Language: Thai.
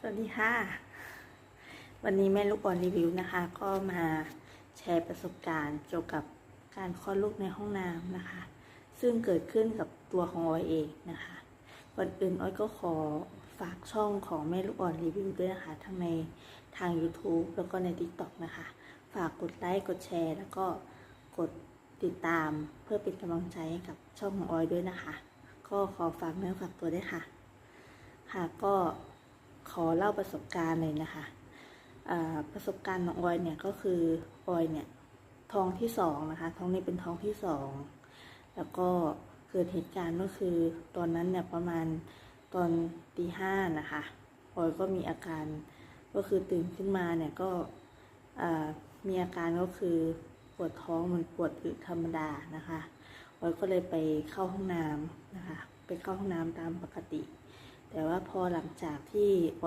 สวัสดีค่ะ วันนี้แม่ลูกอ่อนรีวิวนะคะ ก็มาแชร์ประสบการณ์เกี่ยวกับการคลอดลูกในห้องน้ำนะคะ ซึ่งเกิดขึ้นกับตัวของออยเองนะคะก่อนอื่นออยก็ขอฝากช่องของแม่ลูกอ่อนรีวิวด้วยนะคะทั้งในทาง YouTube แล้วก็ใน TikTok นะคะ ฝากกดไลค์กดแชร์ แล้วก็กดติดตามเพื่อเป็นกำลังใจให้กับช่องของออยด้วยนะคะ ก็ขอฝากเนื้อฝากตัวด้วยค่ะ ค่ะก็ ขอเล่าประสบการณ์เลยนะคะประสบการณ์ของออยเนี่ยก็คือออยเนี่ยท้องที่สองนะคะท้องนี้เป็นท้องที่สองแล้วก็เกิดเหตุการณ์ก็คือตอนนั้นเนี่ยประมาณตอนตีห้านะคะออยก็มีอาการก็คือตื่นขึ้นมาเนี่ยก็มีอาการก็คือปวดท้องเหมันปวดอึธรรมดานะคะออยก็เลยไปเข้าห้องน้ำนะคะ ไปเข้าห้องน้ำตามปกติ แต่ว่าพอหลังจากที่ออย